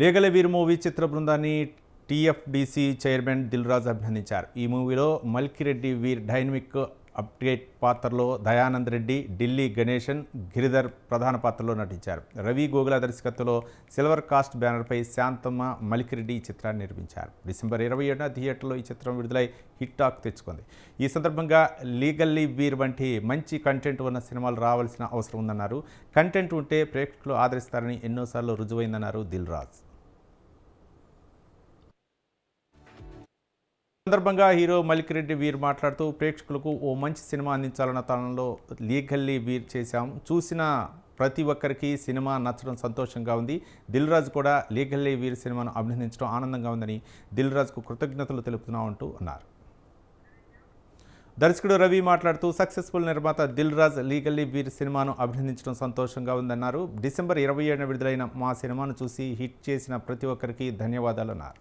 లేగల వీర్ movie చిత్ర బృందాన్ని టీఎఫ్డిసి chairman Dil Raju అభినందించారు. ఈ మూవీలో మల్కిరెడ్డి వీర్ డైనమిక్ అప్డేట్ పాత్రలో దయానంద్ రెడ్డి ఢిల్లీ గణేశన్ గిరిధర్ ప్రధాన పాత్రలో నటించారు. రవి గోగుల దర్శకత్వంలో సిల్వర్ కాస్ట్ బ్యానర్పై శాంతమ్మ మలికిరెడ్డి ఈ చిత్రాన్ని నిర్మించారు. డిసెంబర్ ఇరవై ఏడున థియేటర్లో ఈ చిత్రం విడుదలై హిట్ టాక్ తెచ్చుకుంది. ఈ సందర్భంగా లీగల్లీ వీర్ వంటి మంచి కంటెంట్ ఉన్న సినిమాలు రావాల్సిన అవసరం ఉందన్నారు. కంటెంట్ ఉంటే ప్రేక్షకులు ఆదరిస్తారని ఎన్నోసార్లు రుజువైందన్నారు దిల్ రాజ్ సందర్భంగా హీరో మలికిరెడ్డి వీర్ మాట్లాడుతూ ప్రేక్షకులకు ఓ మంచి సినిమా అందించాలన్న తనంలో లీగల్లీ వీర్ చేశాం. చూసిన ప్రతి ఒక్కరికి సినిమా నచ్చడం సంతోషంగా ఉంది. దిల్ రాజు కూడా లీగల్లీ వీర్ సినిమాను అభినందించడం ఆనందంగా ఉందని దిల్ రాజుకు కృతజ్ఞతలు తెలుపుతున్నామంటూ అన్నారు. దర్శకుడు రవి మాట్లాడుతూ సక్సెస్ఫుల్ నిర్మాత దిల్ రాజ్ లీగల్లీ వీర్ సినిమాను అభినందించడం సంతోషంగా ఉందన్నారు. డిసెంబర్ ఇరవై ఏడున విడుదలైన మా సినిమాను చూసి హిట్ చేసిన ప్రతి ఒక్కరికి ధన్యవాదాలు అన్నారు.